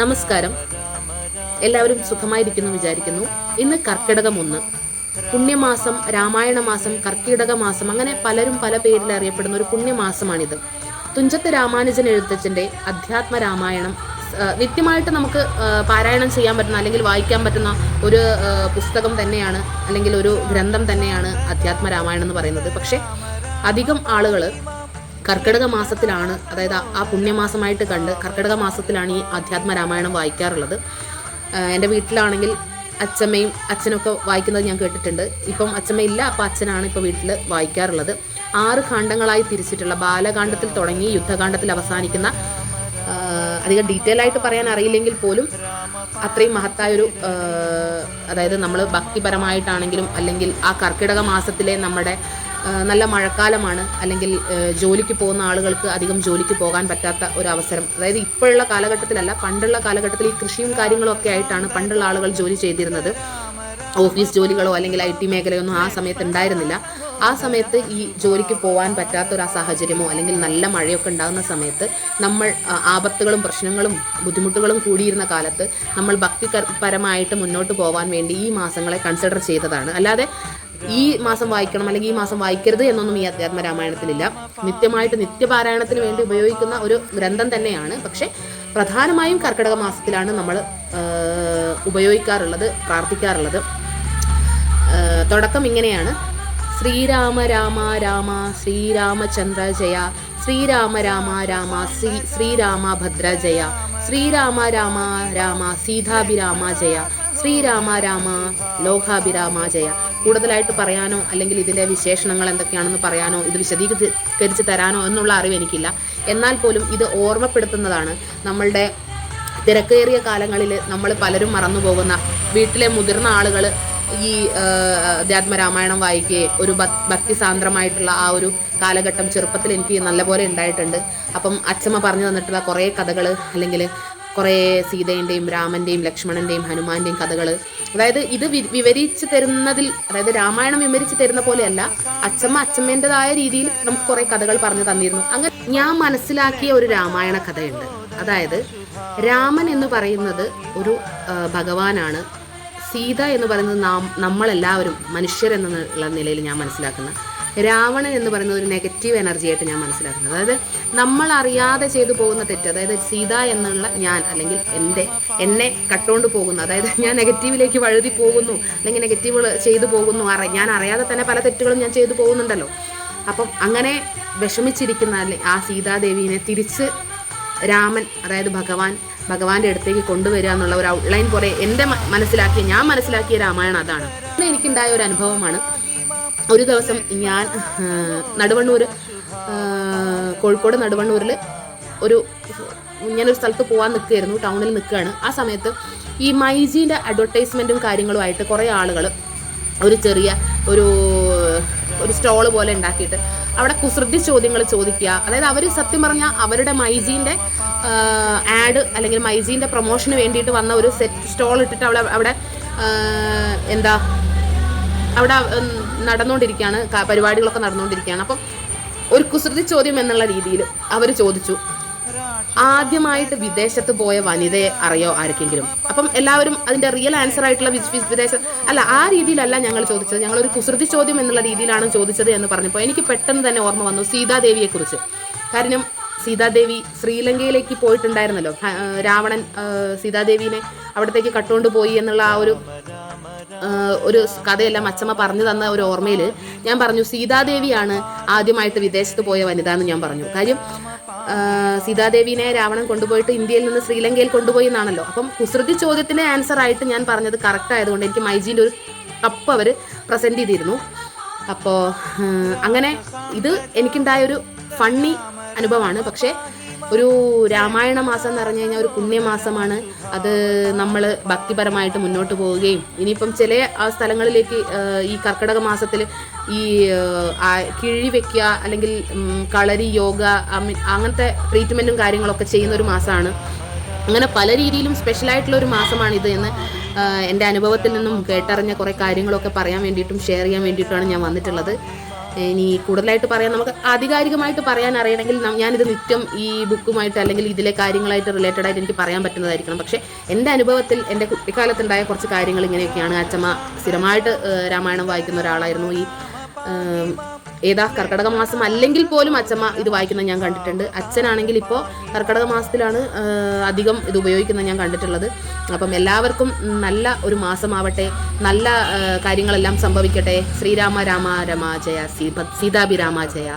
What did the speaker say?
നമസ്കാരം. എല്ലാവരും സുഖമായിരിക്കുന്നു വിചാരിക്കുന്നു. ഇന്ന് കർക്കിടകം ഒന്ന് പുണ്യമാസം രാമായണ മാസം കർക്കിടക മാസം അങ്ങനെ പലരും പല പേരിൽ അറിയപ്പെടുന്ന ഒരു പുണ്യമാസമാണിത്. തുഞ്ചത്ത് രാമാനുജൻ എഴുത്തച്ഛന്റെ അധ്യാത്മ രാമായണം നിത്യമായിട്ട് നമുക്ക് പാരായണം ചെയ്യാൻ പറ്റുന്ന അല്ലെങ്കിൽ വായിക്കാൻ പറ്റുന്ന ഒരു പുസ്തകം തന്നെയാണ് അല്ലെങ്കിൽ ഒരു ഗ്രന്ഥം തന്നെയാണ് അധ്യാത്മ രാമായണം എന്ന് പറയുന്നത്. പക്ഷേ അധികം ആളുകൾ കർക്കിടക മാസത്തിലാണ് അതായത് ആ- പുണ്യമാസമായിട്ട് കണ്ട് കർക്കിടക മാസത്തിലാണ് ഈ അധ്യാത്മ രാമായണം വായിക്കാറുള്ളത്. എന്റെ വീട്ടിലാണെങ്കിൽ അച്ഛമ്മയും അച്ഛനൊക്കെ വായിക്കുന്നത് ഞാൻ കേട്ടിട്ടുണ്ട്. ഇപ്പം അച്ഛമ്മയില്ല അപ്പം അച്ഛനാണ് ഇപ്പോൾ വീട്ടിൽ വായിക്കാറുള്ളത്. ആറ് കാണ്ഡങ്ങളായി തിരിച്ചിട്ടുള്ള ബാലകാണ്ഡത്തിൽ തുടങ്ങി യുദ്ധകാണ്ഡത്തിൽ അവസാനിക്കുന്ന അധികം ഡീറ്റെയിൽ ആയിട്ട് പറയാൻ അറിയില്ലെങ്കിൽ പോലും അത്രയും മഹത്തായൊരു അതായത് നമ്മൾ ഭക്തിപരമായിട്ടാണെങ്കിലും അല്ലെങ്കിൽ ആ കർക്കിടക മാസത്തിലെ നമ്മുടെ നല്ല മഴക്കാലമാണ്. അല്ലെങ്കിൽ ജോലിക്ക് പോകുന്ന ആളുകൾക്ക് അധികം ജോലിക്ക് പോകാൻ പറ്റാത്ത ഒരു അവസരം. അതായത് ഇപ്പോഴുള്ള കാലഘട്ടത്തിലല്ല പണ്ടുള്ള കാലഘട്ടത്തിൽ ഈ കൃഷിയും കാര്യങ്ങളും ഒക്കെ ആയിട്ടാണ് പണ്ടുള്ള ആളുകൾ ജോലി ചെയ്തിരുന്നത്. ഓഫീസ് ജോലികളോ അല്ലെങ്കിൽ ഐ ടി മേഖലയൊന്നും ആ സമയത്ത് ഉണ്ടായിരുന്നില്ല. ആ സമയത്ത് ഈ ജോലിക്ക് പോകാൻ പറ്റാത്ത ഒരു സാഹചര്യമോ അല്ലെങ്കിൽ നല്ല മഴയൊക്കെ ഉണ്ടാകുന്ന സമയത്ത് നമ്മൾ ആപത്തുകളും പ്രശ്നങ്ങളും ബുദ്ധിമുട്ടുകളും കൂടിയിരുന്ന കാലത്ത് നമ്മൾ ഭക്തിപരമായിട്ട് മുന്നോട്ട് പോകാൻ വേണ്ടി ഈ മാസങ്ങളെ കൺസിഡർ ചെയ്തതാണ്. അല്ലാതെ ഈ മാസം വായിക്കണം അല്ലെങ്കിൽ ഈ മാസം വായിക്കരുത് എന്നൊന്നും ഈ അധ്യാത്മ രാമായണത്തിലില്ല. നിത്യമായിട്ട് നിത്യപാരായണത്തിന് വേണ്ടി ഉപയോഗിക്കുന്ന ഒരു ഗ്രന്ഥം തന്നെയാണ്. പക്ഷേ പ്രധാനമായും കർക്കിടക മാസത്തിലാണ് നമ്മൾ ഉപയോഗിക്കാറുള്ളത് പ്രാർത്ഥിക്കാറുള്ളത്. തുടക്കം ഇങ്ങനെയാണ്. ശ്രീരാമ രാമ രാമ ശ്രീരാമചന്ദ്ര ജയ ശ്രീരാമ രാമ രാമ ശ്രീ ശ്രീരാമ ഭദ്ര ജയ ശ്രീരാമ രാമ രാമ സീതാഭിരാമ ജയ ശ്രീരാമ രാമ ലോകാഭിരാമ ജയ. കൂടുതലായിട്ട് പറയാനോ അല്ലെങ്കിൽ ഇതിന്റെ വിശേഷണങ്ങൾ എന്തൊക്കെയാണെന്ന് പറയാനോ ഇത് വിശദീകരിച്ച് തരാനോ എന്നുള്ള അറിവ് എനിക്കില്ല. എന്നാൽ പോലും ഇത് ഓർമ്മപ്പെടുത്തുന്നതാണ് നമ്മളുടെ തിരക്കേറിയ കാലങ്ങളിൽ നമ്മൾ പലരും മറന്നു പോകുന്ന വീട്ടിലെ മുതിർന്ന ആളുകൾ ഈ അധ്യാത്മരാമായണം അധ്യാത്മ രാമായണം വായിക്കുകയും ഒരു ഭക്- ഭക്തിസാന്ദ്രമായിട്ടുള്ള ആ ഒരു കാലഘട്ടം ചെറുപ്പത്തിൽ എനിക്ക് നല്ലപോലെ ഉണ്ടായിട്ടുണ്ട്. അപ്പം അച്ഛമ്മ പറഞ്ഞു തന്നിട്ടുള്ള കുറേ കഥകൾ അല്ലെങ്കിൽ കുറേ സീതയുടെയും രാമന്റെയും ലക്ഷ്മണന്റെയും ഹനുമാന്റെയും കഥകൾ അതായത് ഇത് വിവരിച്ച് തരുന്നതിൽ അതായത് രാമായണം വിവരിച്ച് തരുന്ന പോലെയല്ല അച്ഛമ്മ അച്ഛമ്മേന്റെതായ രീതിയിൽ നമുക്ക് കുറേ കഥകൾ പറഞ്ഞു തന്നിരുന്നു. അങ്ങനെ ഞാൻ മനസ്സിലാക്കിയ ഒരു രാമായണ കഥയുണ്ട്. അതായത് രാമൻ എന്ന് പറയുന്നത് ഒരു ഭഗവാനാണ്. സീത എന്ന് പറയുന്നത് നാം നമ്മളെല്ലാവരും മനുഷ്യർ എന്നുള്ള നിലയിൽ ഞാൻ മനസ്സിലാക്കുന്ന രാവണൻ എന്ന് പറയുന്നത് ഒരു നെഗറ്റീവ് എനർജി ആയിട്ട് ഞാൻ മനസ്സിലാക്കുന്നത്. അതായത് നമ്മൾ അറിയാതെ ചെയ്തു പോകുന്ന തെറ്റ് അതായത് സീത എന്നുള്ള ഞാൻ അല്ലെങ്കിൽ എന്റെ എന്നെ കട്ടുകൊണ്ട് പോകുന്നു അതായത് ഞാൻ നെഗറ്റീവിലേക്ക് വഴുതി പോകുന്നു അല്ലെങ്കിൽ നെഗറ്റീവ് ചെയ്തു പോകുന്നു അറി ഞാൻ അറിയാതെ തന്നെ പല തെറ്റുകളും ഞാൻ ചെയ്തു പോകുന്നുണ്ടല്ലോ. അപ്പം അങ്ങനെ വിഷമിച്ചിരിക്കുന്ന അല്ലെ ആ സീതാദേവീനെ തിരിച്ച് രാമൻ അതായത് ഭഗവാൻ ഭഗവാന്റെ അടുത്തേക്ക് കൊണ്ടുവരിക എന്നുള്ള ഒരു ഔട്ട്ലൈൻ പോലെ എന്റെ മനസ്സിലാക്കിയ ഞാൻ മനസ്സിലാക്കിയ രാമായണം അതാണ്. എനിക്കുണ്ടായ ഒരു അനുഭവമാണ് ഒരു ദിവസം ഞാൻ നടുവണ്ണൂർ കോഴിക്കോട് നടുവണ്ണൂരിൽ ഒരു ഞാനൊരു സ്ഥലത്ത് പോകാൻ നിൽക്കുകയായിരുന്നു ടൗണിൽ നിൽക്കുകയാണ്. ആ സമയത്ത് ഈ മൈജീന്റെ അഡ്വർടൈസ്മെന്റും കാര്യങ്ങളുമായിട്ട് കുറേ ആളുകൾ ഒരു ചെറിയ ഒരു ഒരു സ്റ്റോൾ പോലെ ഉണ്ടാക്കിയിട്ട് അവിടെ കുസൃതി ചോദ്യങ്ങൾ ചോദിക്കുക. അതായത് അവർ സത്യം പറഞ്ഞാൽ അവരുടെ മൈജീന്റെ ആഡ് അല്ലെങ്കിൽ മൈജീന്റെ പ്രൊമോഷന് വേണ്ടിയിട്ട് വന്ന ഒരു സെറ്റ് സ്റ്റോൾ ഇട്ടിട്ട് അവിടെ അവിടെ എന്താ അവിടെ നടന്നുകൊണ്ടിരിക്കുകയാണ് പരിപാടികളൊക്കെ നടന്നുകൊണ്ടിരിക്കുകയാണ്. അപ്പം ഒരു കുസൃതി ചോദ്യം എന്നുള്ള രീതിയിൽ അവർ ചോദിച്ചു. ആദ്യമായിട്ട് വിദേശത്ത് പോയ വനിതയെ അറിയോ ആർക്കെങ്കിലും? അപ്പം എല്ലാവരും അതിന്റെ റിയൽ ആൻസർ ആയിട്ടുള്ള വിദേശം അല്ല ആ രീതിയിലല്ല ഞങ്ങൾ ചോദിച്ചത്. ഞങ്ങൾ ഒരു കുസൃതി ചോദ്യം എന്നുള്ള രീതിയിലാണ് ചോദിച്ചത് എന്ന് പറഞ്ഞപ്പോൾ എനിക്ക് പെട്ടെന്ന് തന്നെ ഓർമ്മ വന്നു സീതാദേവിയെ കുറിച്ച്. കാരണം സീതാദേവി ശ്രീലങ്കയിലേക്ക് പോയിട്ടുണ്ടായിരുന്നല്ലോ. രാവണൻ സീതാദേവിനെ അവിടത്തേക്ക് കട്ടുകൊണ്ട് പോയി എന്നുള്ള ആ ഒരു ഒരു കഥയെല്ലാം അച്ചമ്മ പറഞ്ഞു തന്ന ഒരു ഓർമ്മയിൽ ഞാൻ പറഞ്ഞു സീതാദേവിയാണ് ആദ്യമായിട്ട് വിദേശത്ത് പോയ വനിത എന്ന് ഞാൻ പറഞ്ഞു. കാര്യം സീതാദേവിനെ രാവണൻ കൊണ്ടുപോയിട്ട് ഇന്ത്യയിൽ നിന്ന് ശ്രീലങ്കയിൽ കൊണ്ടുപോയി എന്നാണല്ലോ. അപ്പം കുസൃതി ചോദ്യത്തിന് ആൻസർ ആയിട്ട് ഞാൻ പറഞ്ഞത് കറക്റ്റ് ആയതുകൊണ്ട് എനിക്ക് മൈജീന്റെ ഒരു കപ്പ് അവർ പ്രസന്റ് ചെയ്തിരുന്നു. അപ്പോൾ അങ്ങനെ ഇത് എനിക്കുണ്ടായ ഒരു ഫണ്ണി അനുഭവമാണ്. പക്ഷേ ഒരു രാമായണ മാസം എന്ന് പറഞ്ഞു കഴിഞ്ഞാൽ ഒരു പുണ്യമാസമാണ്. അത് നമ്മൾ ഭക്തിപരമായിട്ട് മുന്നോട്ട് പോവുകയും ഇനിയിപ്പം ചില സ്ഥലങ്ങളിലേക്ക് ഈ കർക്കിടക മാസത്തിൽ ഈ കിഴി വെക്കുക അല്ലെങ്കിൽ കളരി യോഗ അങ്ങനത്തെ ട്രീറ്റ്മെന്റും കാര്യങ്ങളൊക്കെ ചെയ്യുന്ന ഒരു മാസമാണ്. അങ്ങനെ പല രീതിയിലും സ്പെഷ്യലായിട്ടുള്ള ഒരു മാസമാണിത് എന്ന് എന്റെ അനുഭവത്തിൽ നിന്നും കേട്ടറിഞ്ഞ കുറേ കാര്യങ്ങളൊക്കെ പറയാൻ വേണ്ടിയിട്ടും ഷെയർ ചെയ്യാൻ വേണ്ടിയിട്ടുമാണ് ഞാൻ വന്നിട്ടുള്ളത്. ഇനി കൂടുതലായിട്ട് പറയാൻ നമുക്ക് ആധികാരികമായിട്ട് പറയാൻ അറിയണമെങ്കിൽ ഞാനിത് നിത്യം ഈ ബുക്കുമായിട്ട് അല്ലെങ്കിൽ ഇതിലെ കാര്യങ്ങളായിട്ട് റിലേറ്റഡ് ആയിട്ട് എനിക്ക് പറയാൻ പറ്റുന്നതായിരിക്കണം. പക്ഷേ എന്റെ അനുഭവത്തിൽ എന്റെ കുട്ടിക്കാലത്തുണ്ടായ കുറച്ച് കാര്യങ്ങൾ ഇങ്ങനെയൊക്കെയാണ്. അച്ഛമ്മ സ്ഥിരമായിട്ട് രാമായണം വായിക്കുന്ന ഒരാളായിരുന്നു. ഈ ഏതാ കർക്കിടക മാസം അല്ലെങ്കിൽ പോലും അച്ഛമ്മ ഇത് വായിക്കുന്നത് ഞാൻ കണ്ടിട്ടുണ്ട്. അച്ഛനാണെങ്കിൽ ഇപ്പോൾ കർക്കിടക മാസത്തിലാണ് അധികം ഇത് ഉപയോഗിക്കുന്നത് ഞാൻ കണ്ടിട്ടുള്ളത്. അപ്പം എല്ലാവർക്കും നല്ല ഒരു മാസമാവട്ടെ നല്ല കാര്യങ്ങളെല്ലാം സംഭവിക്കട്ടെ. ശ്രീരാമ രാമ രമ ജയ സീത സീതാഭിരാമ ജയ.